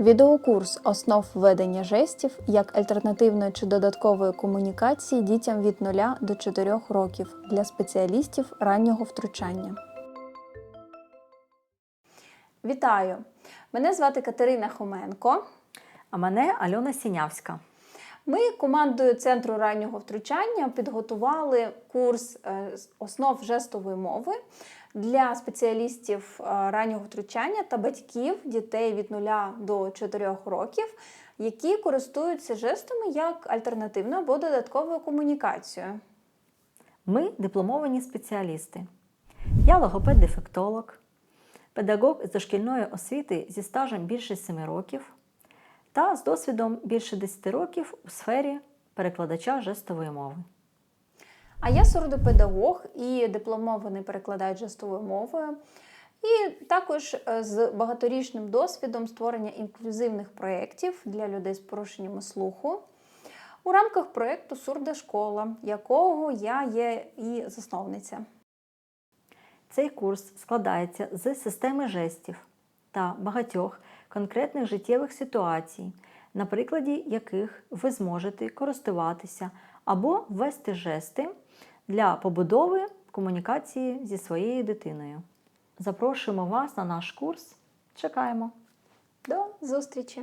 Відеокурс основ ведення жестів як альтернативної чи додаткової комунікації дітям від 0 до 4 років для спеціалістів раннього втручання. Вітаю! Мене звати Катерина Хоменко. А мене Альона Сінявська. Ми командою Центру раннього втручання підготували курс е, основ жестової мови для спеціалістів е, раннього втручання та батьків дітей від 0 до 4 років, які користуються жестами як альтернативною або додатковою комунікацією. Ми дипломовані спеціалісти. Я логопед-дефектолог, педагог з дошкільної освіти зі стажем більше 7 років та з досвідом більше 10 років у сфері перекладача жестової мови. А я сурдопедагог і дипломований перекладач жестовою мовою. І також е, з багаторічним досвідом створення інклюзивних проєктів для людей з порушеннями слуху у рамках проєкту Сурда школа, якого я є і засновниця. Цей курс складається з системи жестів та багатьох конкретних життєвих ситуацій, на прикладі яких ви зможете користуватися або ввести жести для побудови комунікації зі своєю дитиною. Запрошуємо вас на наш курс. Чекаємо! До зустрічі!